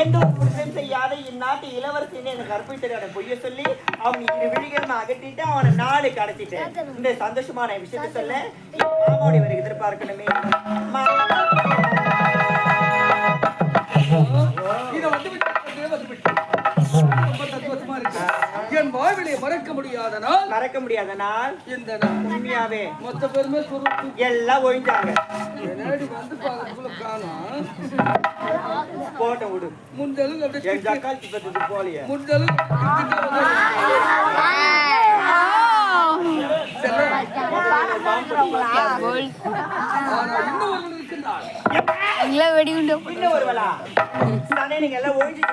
எந்த ஒரு குற்றம் செய்யாத இந்நாட்டு இளவரசின்னு எனக்கு கற்பித்திருக்கான பொய்ய சொல்லி அவன் இரு விழிகளும் அகற்றிட்டு அவனை நாடு கடத்திட்டேன் இந்த சந்தோஷமான விஷயத்தை சொல்ல மாமாவுடைய வரை எதிர்பார்க்கணுமே. என் வாழ்விலே மறக்க முடியாத நாள். மறக்க முடியாத நாள். இந்த நாள்? உண்மையாவே. மொத்த பேருமே எல்லாம் ஒழிஞ்சாங்க. வந்து காணோம். முந்தலும் அப்படியே என் ஜக்கால் சிப்பத்துக்கு போலிய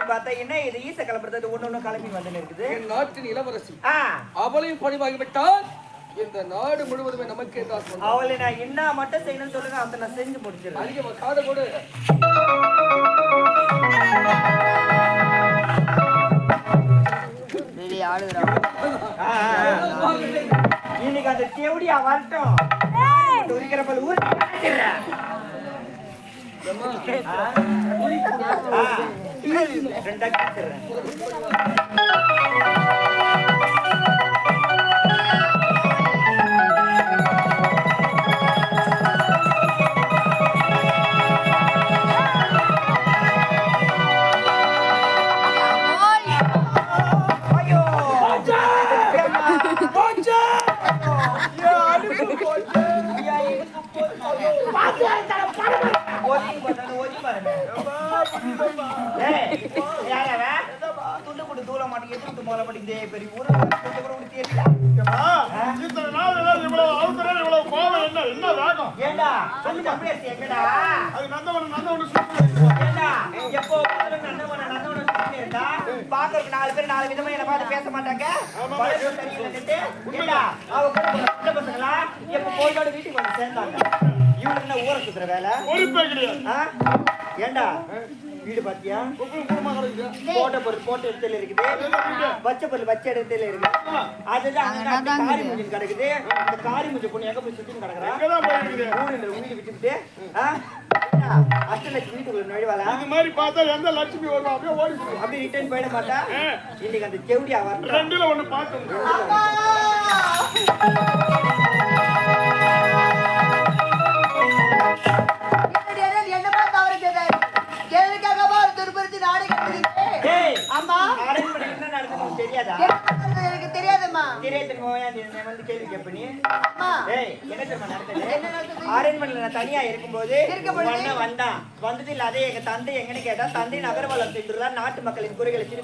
பார்த்தா என்ன இது? ஈச கிளம்புறது ஒண்ணு ஒண்ணு கிளம்பி வந்துன்னு இருக்குது. என் நாட்டின் இளவரசி. அவளையும் பணிவாகிவிட்டால் இந்த நாடு முழுவதுமே நமக்கே தான் சொந்தம். அவளை நான் என்ன மட்டும் செய்யணும்னு சொல்லுங்க அதை நான் செஞ்சு முடிச்சிடுறேன். அதிகமா காதை கொடு. இன்னைக்கு அந்த தேவடியா வரட்டும். துரிக்கிறப்பல் ஊர் ரெண்டா பாக்குறதுக்கு நாலு பேர் நாலு விதமா என்ன பார்த்து பேச மாட்டாங்க பழக்கம் கூட பசங்களா எப்ப போயிட்டோட வீட்டுக்கு வந்து சேர்ந்தாங்க ஊரை சுத்துற வேலை? கிடையாது. ஆ? ஏண்டா? வீடு பாத்தியா. போட்ட பொருள் போட்ட இடத்துல இருக்குது. வச்ச பொருள் வச்ச இடத்துல இருக்குது. அதுதான் காரி முஞ்சின் கிடக்குது. இந்த காரி முஞ்சி பொண்ணு எங்க போய் சுத்தின்னு கிடக்குறா? ஊரில் வீடு விட்டுவிட்டு அஷ்டலட்சுமி வீட்டுக்குள்ள நுழைவாளா? இது மாதிரி பார்த்தா எந்த லட்சுமி வருவா? அப்படியே ஓடி போயிடும். அப்படி ரிட்டர்ன் போயிட மாட்டா? இன்னைக்கு அந்த செவடியா வரட்டும் ரெண்டுல ஒண்ணு பார்த்தோம். தெரியாதும்மா தெரியாது தெரியுமா வந்து கேள்வி ஏய் என்ன தெரியுமா? அரண்மனையில நான் தனியா இருக்கும்போது வந்தான். வந்தது இல்ல அதே எங்க தந்தை எங்கன்னு கேட்டா தந்தை நகர்வலம் சென்றுள்ளார் நாட்டு மக்களின் குறைகளை திருப்பி